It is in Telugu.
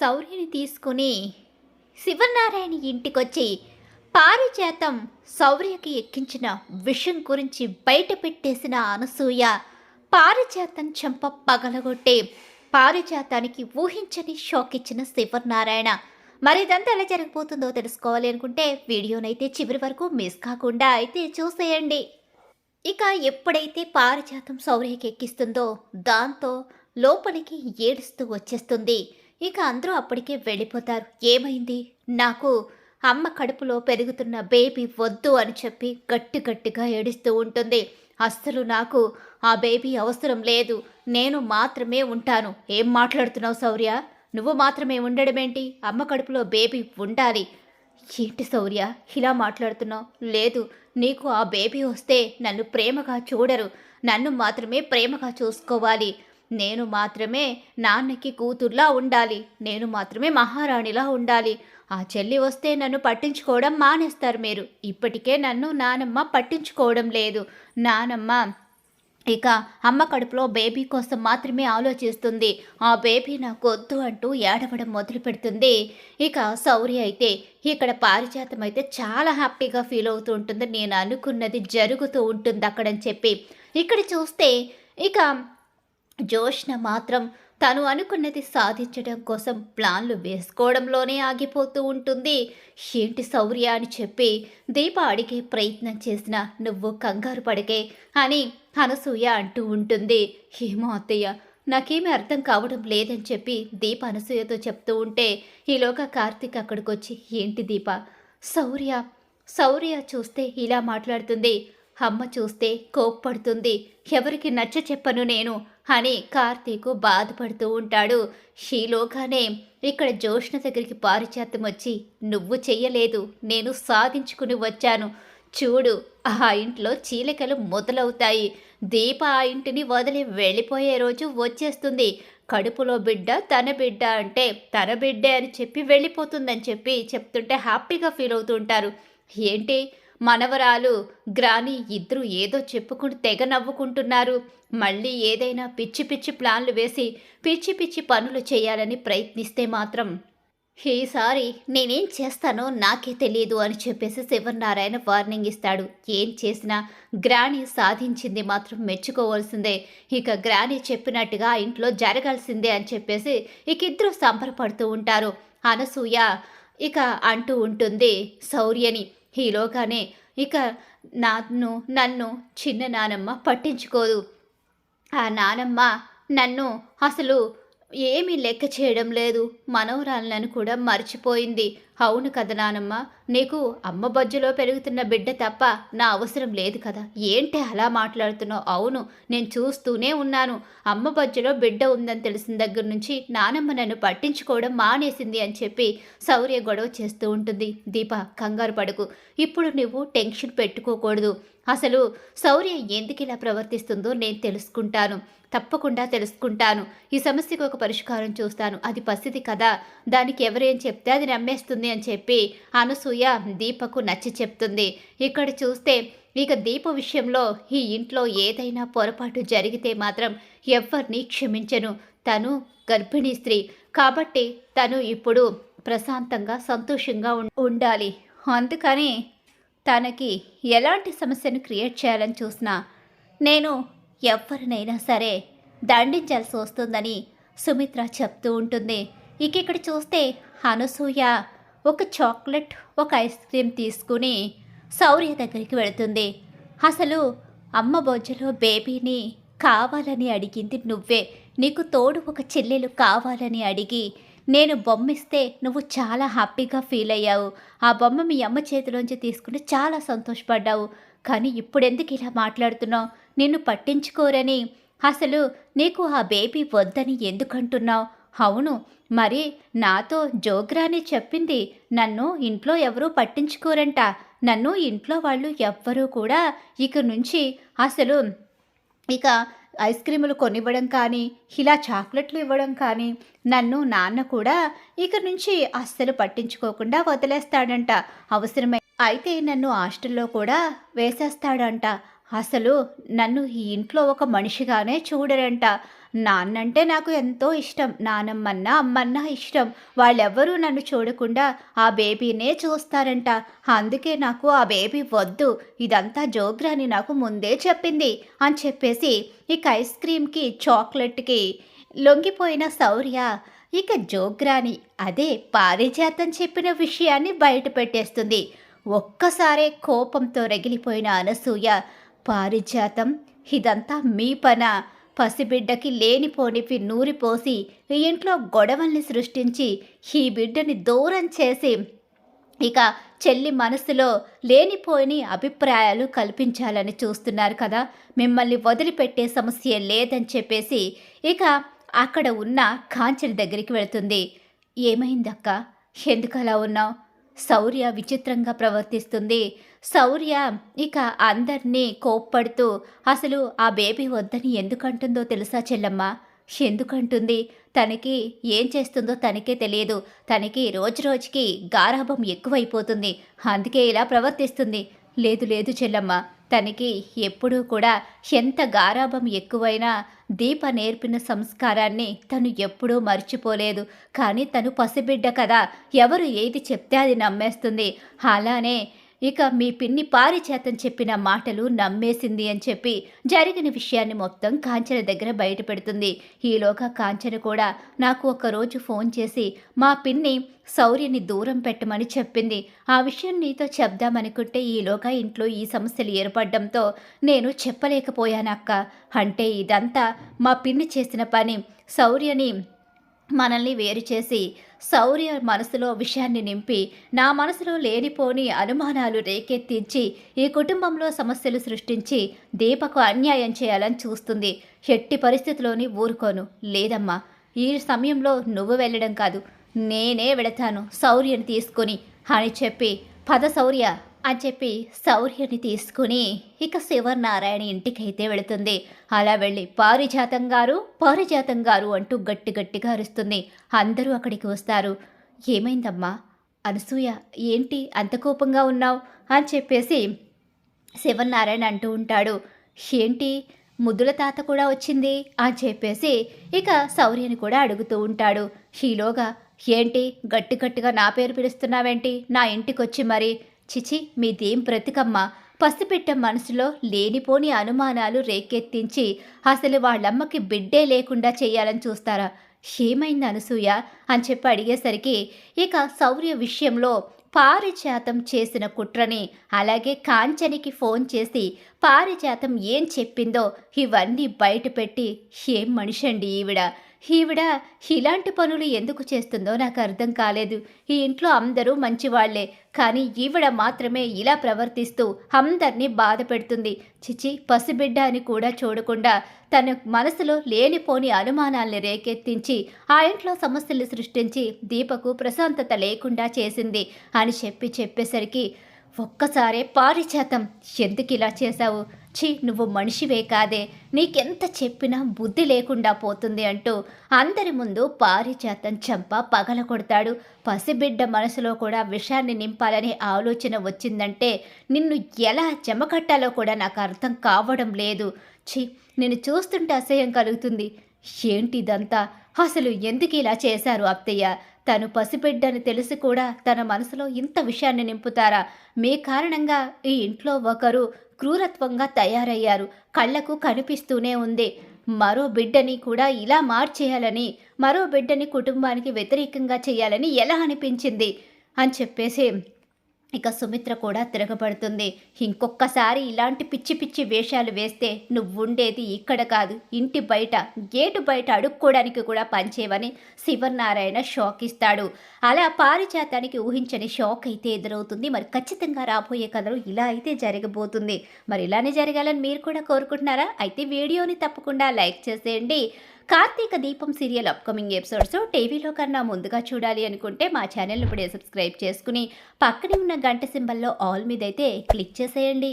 శౌర్యని తీసుకుని శివనారాయణ ఇంటికొచ్చి పారిజాతం శౌర్యకి ఎక్కించిన విషయం గురించి బయట పెట్టేసిన అనసూయ పారిజాతం చెంప పగలగొట్టే పారిజాతానికి ఊహించని షాక్ ఇచ్చిన శివనారాయణ. మరి ఇదంతా ఎలా జరగబోతుందో తెలుసుకోవాలి అనుకుంటే వీడియోనైతే చివరి వరకు మిస్ కాకుండా అయితే చూసేయండి. ఇక ఎప్పుడైతే పారిజాతం సౌర్యకి ఎక్కిస్తుందో దాంతో లోపలికి ఏడుస్తూ వచ్చేస్తుంది. ఇక అందరూ అప్పటికే వెళ్ళిపోతారు. ఏమైంది? నాకు అమ్మ కడుపులో పెరుగుతున్న బేబీ వద్దు అని చెప్పి గట్టి గట్టిగా ఏడుస్తూ ఉంటుంది. అస్సలు నాకు ఆ బేబీ అవసరం లేదు. నేను మాత్రమే ఉంటాను. ఏం మాట్లాడుతున్నావు శౌర్య? నువ్వు మాత్రమే ఉండడమేంటి? అమ్మ కడుపులో బేబీ ఉండాలి. ఏంటి శౌర్య? ఇలా మాట్లాడుతున్నావు? లేదు నీకు ఆ బేబీ వస్తే నన్ను ప్రేమగా చూడరు. నన్ను మాత్రమే ప్రేమగా చూసుకోవాలి. నేను మాత్రమే నాన్నకి కూతుర్లా ఉండాలి. నేను మాత్రమే మహారాణిలా ఉండాలి. ఆ చెల్లి వస్తే నన్ను పట్టించుకోవడం మానేస్తారు మీరు. ఇప్పటికే నన్ను నానమ్మ పట్టించుకోవడం లేదు. నానమ్మ ఇక అమ్మ కడుపులో బేబీ కోసం మాత్రమే ఆలోచిస్తుంది. ఆ బేబీ నాకు వద్దు అంటూ ఏడవడం మొదలు పెడుతుంది ఇక శౌర్య అయితే ఇక్కడ పారిజాతం అయితే చాలా హ్యాపీగా ఫీల్ అవుతూ ఉంటుంది. నేను అనుకున్నది జరుగుతూ ఉంటుంది అక్కడని చెప్పి. ఇక్కడ చూస్తే ఇక జోష్న మాత్రం తను అనుకున్నది సాధించడం కోసం ప్లాన్లు వేసుకోవడంలోనే ఆగిపోతూ ఉంటుంది. ఏంటి శౌర్య అని చెప్పి దీప అడిగే ప్రయత్నం చేసిన నువ్వు కంగారు పడకే అని అనసూయ అంటూ ఉంటుంది. ఏమో అత్తయ్య నాకేమీ అర్థం కావడం లేదని చెప్పి దీప అనసూయతో చెప్తూ ఉంటే ఈలోగా కార్తీక్ అక్కడికి వచ్చి ఏంటి దీప శౌర్య శౌర్య చూస్తే ఇలా మాట్లాడుతుంది అమ్మ చూస్తే కోప్పడుతుంది ఎవరికి నచ్చ చెప్పను నేను అని కార్తీకు బాధపడుతూ ఉంటాడు. షీలోగానే ఇక్కడ జోష్ణ దగ్గరికి పారిచాత్యం వచ్చి నువ్వు చెయ్యలేదు నేను సాధించుకుని వచ్చాను. చూడు ఆ ఇంట్లో చీలికలు మొదలవుతాయి. దీప ఆ ఇంటిని వదిలి వెళ్ళిపోయే రోజు వచ్చేస్తుంది. కడుపులో బిడ్డ తన బిడ్డ అంటే తన బిడ్డే అని చెప్పి వెళ్ళిపోతుందని చెప్పి చెప్తుంటే హ్యాపీగా ఫీల్ అవుతుంటారు ఏంటి? మనవరాలు గ్రాని ఇద్దరు ఏదో చెప్పుకుంటూ తెగ నవ్వుకుంటున్నారు. మళ్ళీ ఏదైనా పిచ్చి పిచ్చి ప్లాన్లు వేసి పిచ్చి పిచ్చి పనులు చేయాలని ప్రయత్నిస్తే మాత్రం. ఈసారి నేనేం చేస్తానో నాకే తెలియదు అని చెప్పేసి శివనారాయణ వార్నింగ్ ఇస్తాడు. ఏం చేసినా గ్రాణి సాధించింది మాత్రం మెచ్చుకోవాల్సిందే. ఇక గ్రాణి చెప్పినట్టుగా ఇంట్లో జరగాల్సిందే అని చెప్పేసి ఇక ఇద్దరు సంబరపడుతూ ఉంటారు. అనసూయ ఇక అంటూ ఉంటుంది శౌర్యని ఈలోగానే ఇక నన్ను నన్ను చిన్న నానమ్మ పట్టించుకోదు. ఆ నానమ్మ నన్ను అసలు ఏమీ లెక్క చేయడం లేదు. మనవరాలను కూడా మర్చిపోయింది. అవును కదా నానమ్మ? నీకు అమ్మ బొజ్జలో పెరుగుతున్న బిడ్డ తప్ప నా అవసరం లేదు కదా. ఏంటి అలా మాట్లాడుతున్నావు? అవును నేను చూస్తూనే ఉన్నాను. అమ్మ బొజ్జలో బిడ్డ ఉందని తెలిసిన దగ్గర నుంచి నానమ్మ నన్ను పట్టించుకోవడం మానేసింది అని చెప్పి శౌర్య గొడవ చేస్తూ ఉంటుంది. దీప కంగారు పడకు. ఇప్పుడు నువ్వు టెన్షన్ పెట్టుకోకూడదు. అసలు శౌర్య ఎందుకు ఇలా ప్రవర్తిస్తుందో నేను తెలుసుకుంటాను. తప్పకుండా తెలుసుకుంటాను. ఈ సమస్యకు ఒక పరిష్కారం చూస్తాను. అది పసిది కదా. దానికి ఎవరేం చెప్తే అది నమ్మేస్తుంది అని చెప్పి అనసూయ దీపకు నచ్చి చెప్తుంది. ఇక్కడ చూస్తే ఇక దీప విషయంలో ఈ ఇంట్లో ఏదైనా పొరపాటు జరిగితే మాత్రం ఎవరిని క్షమించను. తను గర్భిణీ స్త్రీ. కాబట్టి తను ఇప్పుడు ప్రశాంతంగా సంతోషంగా ఉండాలి. అందుకని తనకి ఎలాంటి సమస్యను క్రియేట్ చేయాలని చూసినా నేను ఎవరినైనా సరే దండించాల్సి వస్తుందని సుమిత్ర చెప్తూ ఉంటుంది. ఇక ఇక్కడ చూస్తే అనసూయ ఒక చాక్లెట్ ఒక ఐస్ క్రీమ్ తీసుకుని శౌర్య దగ్గరికి వెళుతుంది. అసలు అమ్మ బొజ్జలో బేబీని కావాలని అడిగింది నువ్వే. నీకు తోడు ఒక చెల్లెలు కావాలని అడిగి నేను బొమ్మిస్తే నువ్వు చాలా హ్యాపీగా ఫీల్ అయ్యావు. ఆ బొమ్మ మీ అమ్మ చేతిలోంచి తీసుకుని చాలా సంతోషపడ్డావు. కానీ ఇప్పుడెందుకు ఇలా మాట్లాడుతున్నావు? నిన్ను పట్టించుకోరని. అసలు నీకు ఆ బేబీ వద్దని ఎందుకంటున్నావు? అవును మరి నాతో జోగ్రాని చెప్పింది నన్ను ఇంట్లో ఎవరూ పట్టించుకోరంట. నన్ను ఇంట్లో వాళ్ళు ఎవ్వరూ కూడా ఇక నుంచి అసలు ఇక ఐస్ క్రీములు కొనివ్వడం కానీ ఇలా చాక్లెట్లు ఇవ్వడం కానీ నన్ను నాన్న కూడా ఇక నుంచి అస్సలు పట్టించుకోకుండా వదిలేస్తాడంట. అవసరమై అయితే నన్ను హాస్టల్లో కూడా వేసేస్తాడంట. అసలు నన్ను ఈ ఇంట్లో ఒక మనిషిగానే చూడరంట. నాన్నంటే నాకు ఎంతో ఇష్టం నానమ్మన్నా అమ్మన్నా ఇష్టం. వాళ్ళెవ్వరూ నన్ను చూడకుండా ఆ బేబీనే చూస్తారంట. అందుకే నాకు ఆ బేబీ వద్దు ఇదంతా జోగ్రాని నాకు ముందే చెప్పింది అని చెప్పేసి ఇక ఐస్ క్రీమ్కి చాక్లెట్కి లొంగిపోయిన శౌర్య ఇక జోగ్రాని అదే పారిజాతం చెప్పిన విషయాన్ని బయట పెట్టేస్తుంది. ఒక్కసారే కోపంతో రగిలిపోయిన అనసూయ పారిజాతం ఇదంతా మీ పన? పసిబిడ్డకి లేనిపోనివి నూరిపోసి ఈ ఇంట్లో గొడవల్ని సృష్టించి ఈ బిడ్డని దూరం చేసి ఇక చెల్లి మనసులో లేనిపోని అభిప్రాయాలు కల్పించాలని చూస్తున్నారు కదా. మిమ్మల్ని వదిలిపెట్టే సమస్య లేదని చెప్పేసి ఇక అక్కడ ఉన్న కాంచని దగ్గరికి వెళుతుంది. ఏమైందక్క? ఎందుకు అలా ఉన్నావు? శౌర్య విచిత్రంగా ప్రవర్తిస్తుంది. శౌర్య ఇక అందరినీ కోప్పడుతూ అసలు ఆ బేబీ వద్దని ఎందుకంటుందో తెలుసా చెల్లమ్మ? ఎందుకంటుంది? తనకి ఏం చేస్తుందో తనకే తెలియదు. తనకి రోజు రోజుకి గారాభం ఎక్కువైపోతుంది. అందుకే ఇలా ప్రవర్తిస్తుంది. లేదు లేదు చెల్లమ్మ. తనకి ఎప్పుడూ కూడా ఎంత గారాభం ఎక్కువైనా దీప నేర్పిన సంస్కారాన్ని తను ఎప్పుడూ మర్చిపోలేదు. కానీ తను పసిబిడ్డ కదా. ఎవరు ఏది చెప్తే అది నమ్మేస్తుంది. అలానే ఇక మీ పిన్ని పారిచేతం చెప్పిన మాటలు నమ్మేసింది అని చెప్పి జరిగిన విషయాన్ని మొత్తం కాంచన దగ్గర బయటపెడుతుంది. ఈలోగా కాంచన కూడా నాకు ఒకరోజు ఫోన్ చేసి మా పిన్ని శౌర్యని దూరం పెట్టమని చెప్పింది. ఆ విషయం నీతో చెప్దామనుకుంటే ఈలోగా ఇంట్లో ఈ సమస్యలు ఏర్పడడంతో నేను చెప్పలేకపోయానక్క. అంటే ఇదంతా మా పిన్ని చేసిన పని. శౌర్యని మనల్ని వేరు చేసి శౌర్య మనసులో విషయాన్ని నింపి నా మనసులో లేనిపోని అనుమానాలు రేకెత్తించి ఈ కుటుంబంలో సమస్యలు సృష్టించి దీపకు అన్యాయం చేయాలని చూస్తుంది. ఎట్టి పరిస్థితిలోని ఊరుకోను. లేదమ్మా ఈ సమయంలో నువ్వు వెళ్ళడం కాదు. నేనే వెళతాను శౌర్యని తీసుకొని అని చెప్పి పద శౌర్య అని చెప్పి శౌర్యని తీసుకుని ఇక శివనారాయణ ఇంటికైతే వెళుతుంది. అలా వెళ్ళి పారిజాతం గారు పారిజాతం గారు అంటూ గట్టి గట్టిగా అరుస్తుంది. అందరూ అక్కడికి వస్తారు. ఏమైందమ్మా? అనసూయ ఏంటి అంత కోపంగా ఉన్నావు? అని చెప్పేసి శివనారాయణ అంటూ ఉంటాడు. ఏంటి? ముద్దుల తాత కూడా వచ్చింది? అని చెప్పేసి ఇక శౌర్యని కూడా అడుగుతూ ఉంటాడు. షీలోగా ఏంటి? గట్టి గట్టిగా నా పేరు పిలుస్తున్నావేంటి? నా ఇంటికొచ్చి మరి చిచి మీదేం బ్రతికమ్మ? పసిపెట్ట మనసులో లేనిపోని అనుమానాలు రేకెత్తించి అసలు వాళ్ళమ్మకి బిడ్డే లేకుండా చేయాలని చూస్తారా? ఏమైంది అనసూయ? అని చెప్పి అడిగేసరికి ఇక శౌర్య విషయంలో పారిజాతం చేసిన కుట్రని అలాగే కాంచనికి ఫోన్ చేసి పారిజాతం ఏం చెప్పిందో ఇవన్నీ బయటపెట్టి ఏం మనిషి అండి ఈవిడ? ఈవిడ ఇలాంటి పనులు ఎందుకు చేస్తుందో నాకు అర్థం కాలేదు. ఈ ఇంట్లో అందరూ మంచివాళ్ళే. కానీ ఈవిడ మాత్రమే ఇలా ప్రవర్తిస్తూ అందరినీ బాధ పెడుతుంది. చిచి పసిబిడ్డ అని కూడా చూడకుండా తన మనసులో లేనిపోని అనుమానాల్ని రేకెత్తించి ఆ ఇంట్లో సమస్యలు సృష్టించి దీపకు ప్రశాంతత లేకుండా చేసింది అని చెప్పి చెప్పేసరికి ఒక్కసారే పారిచేతం ఎందుకు ఇలా చేశావు? ఛీ నువ్వు మనిషివే కాదే. నీకెంత చెప్పినా బుద్ధి లేకుండా పోతుంది అంటూ అందరి ముందు పారిజాతం చంప పగల కొడతాడు. పసిబిడ్డ మనసులో కూడా విషాన్ని నింపాలనే ఆలోచన వచ్చిందంటే నిన్ను ఎలా చెమకట్టాలో కూడా నాకు అర్థం కావడం లేదు. ఛీ నేను చూస్తుంటే అసహ్యం కలుగుతుంది. ఏంటిదంతా? అసలు ఎందుకు ఇలా చేశారు అత్తయ్య? తను పసిబిడ్డని తెలిసి కూడా తన మనసులో ఇంత విషయాన్ని నింపుతారా? మీ కారణంగా ఈ ఇంట్లో ఒకరు క్రూరత్వంగా తయారయ్యారు. కళ్ళకు కనిపిస్తూనే ఉంది. మరో బిడ్డని కూడా ఇలా మార్చేయాలని మరో బిడ్డని కుటుంబానికి వ్యతిరేకంగా చేయాలని ఎలా అనిపించింది? అని చెప్పేసి ఇక సుమిత్ర కూడా తిరగబడుతుంది. ఇంకొక్కసారి ఇలాంటి పిచ్చి పిచ్చి వేషాలు వేస్తే నువ్వుండేది ఇక్కడ కాదు. ఇంటి బయట గేటు బయట అడుక్కోవడానికి కూడా పనిచేయవని శివనారాయణ షాక్ ఇస్తాడు అలా పారిజాతానికి ఊహించని షాక్ అయితే ఎదురవుతుంది. మరి ఖచ్చితంగా రాబోయే కథలు ఇలా అయితే జరగబోతుంది. మరి ఇలానే జరగాలని మీరు కూడా కోరుకుంటున్నారా? అయితే వీడియోని తప్పకుండా లైక్ చేసేయండి. కార్తీక దీపం సీరియల్ అప్కమింగ్ ఎపిసోడ్స్ టీవీలో కన్నా ముందుగా చూడాలి అనుకుంటే మా ఛానల్ ఇప్పుడే సబ్స్క్రైబ్ చేసుకుని పక్కనే ఉన్న గంట సింబల్లో ఆల్ మీద అయితే క్లిక్ చేసేయండి.